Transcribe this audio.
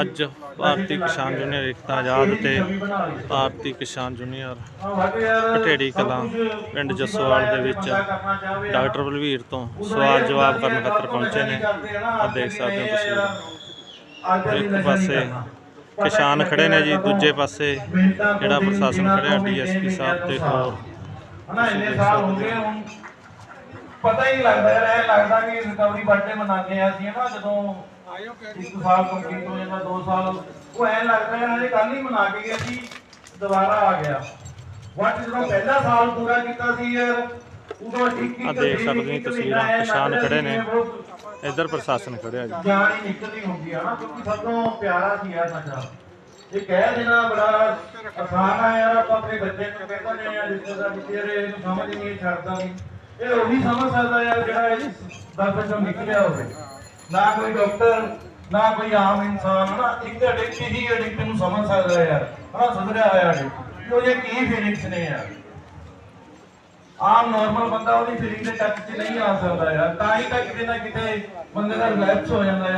ਅੱਜ ਭਾਰਤੀ ਕਿਸਾਨ ਯੂਨੀਅਨ ਏਕਤਾ ਆਜ਼ਾਦ ਤੇ ਭਾਰਤੀ ਕਿਸਾਨ ਯੂਨੀਅਨ ਭਟੇੜੀ ਕਲਾਂ ਪਿੰਡ ਜੱਸੋਵਾਲ ਦੇ ਵਿੱਚ ਡਾਕਟਰ ਬਲਵੀਰ ਤੋਂ ਸਵਾਲ ਜਵਾਬ ਕਰਨ ਖਾਤਰ ਪਹੁੰਚੇ ਨੇ। ਆ ਦੇਖ ਸਕਦੇ ਹੋ ਤੁਸੀਂ। ਇੱਕ ਪਾਸੇ ਕਿਸਾਨ ਖੜੇ ਨੇ ਜੀ, ਦੂਜੇ ਪਾਸੇ ਜਿਹੜਾ ਪ੍ਰਸ਼ਾਸਨ ਖੜਿਆ, ਡੀਐਸਪੀ ਸਾਹਿਬ ਤੇ ਹੋਰ ਇੰਨੇ ਸਾਲ ਹੋ। ਗਏ ਹੁਣ ਪਤਾ ਹੀ ਲੱਗਦਾ ਯਾਰ, ਐ ਲੱਗਦਾ ਕਿ ਰਿਕਵਰੀ ਬਰਥਡੇ ਮਨਾਉਂਦੇ ਆ ਅਸੀਂ ਨਾ ਜਦੋਂ ਇੱਕ ਸਾਲ ਕੰਪਲੀਟ ਹੋ ਜਾਂਦਾ ਦੋ ਸਾਲ ਉਹ ਐ ਲੱਗਦਾ ਯਾਰ ਹਜੇ ਕੱਲ ਹੀ ਮਨਾ ਕੇ ਗਏ ਸੀ ਦੁਬਾਰਾ ਆ ਗਿਆ। ਵਾਟ ਜਦੋਂ ਪਹਿਲਾ ਸਾਲ ਪੂਰਾ ਕੀਤਾ ਸੀ ਯਾਰ ਉਦੋਂ ਇੱਕ ਆ ਦੇਖ ਸਕਦੇ ਹੋ ਤਸਵੀਰਾਂ ਕਿਸਾਨ ਖੜੇ ਨੇ। ਇੱਧਰ ਪ੍ਰਸ਼ਾਸਨ ਖੜਿਆ ਜੀ। ਹੀ ਨਿਕਲਦੀ ਹੁੰਦੀ ਆ ਨਾ ਕਿਉਂਕਿ ਸਭ ਤੋਂ ਪਿਆਰਾ ਸੀ ਯਾਰ ਨਸ਼ਾ ਇਹ ਕਹਿ ਦੇਣਾ ਬੜਾ ਆਸਾਨ ਆ ਯਾਰ ਆਪਾਂ ਆਪਣੇ ਬੱਚੇ ਨੂੰ ਕਹਿੰਦੇ ਨੇ ਯਾਰ ਰਿਸ਼ਤੇਦਾਰ ਦੀ ਯਾਰ ਇਹਨੂੰ ਸਮਝ ਨਹੀਂ ਛੱਡਦਾ ਨਹੀਂ। ਇਹ ਉਹੀ ਸਮਝ ਸਕਦਾ ਯਾਰ ਜਿਹੜਾ ਇਹ ਚੋਂ ਨਿਕਲਿਆ ਹੋਵੇ। ਨਾ ਕੋਈ ਡਾਕਟਰ, ਨਾ ਕੋਈ ਆਮ ਇਨਸਾਨ ਨਾ ਇੱਕ ਅਡਿਕਟ ਹੀ ਅਡਿਕਟ ਨੂੰ ਸਮਝ ਸਕਦਾ ਯਾਰ। ਹਨਾ, ਸੁਧਰਿਆ ਹੋਇਆ ਅਡਿਕਟ ਉਹ ਇਹ ਕੀ ਫੀਲਿੰਗਸ ਨੇ ਯਾਰ? ਆਮ ਨਾਰਮਲ ਬੰਦਾ ਉਹਦੀ ਫੀਲਿੰਗ ਦੇ ਟੱਚ 'ਚ ਨਹੀਂ ਆ ਸਕਦਾ ਯਾਰ। ਤਾਂ ਹੀ ਤਾਂ ਕਿਤੇ ਨਾ ਕਿਤੇ ਬੰਦੇ ਦਾ ਰਿਲੈਕਸ ਹੋ ਜਾਂਦਾ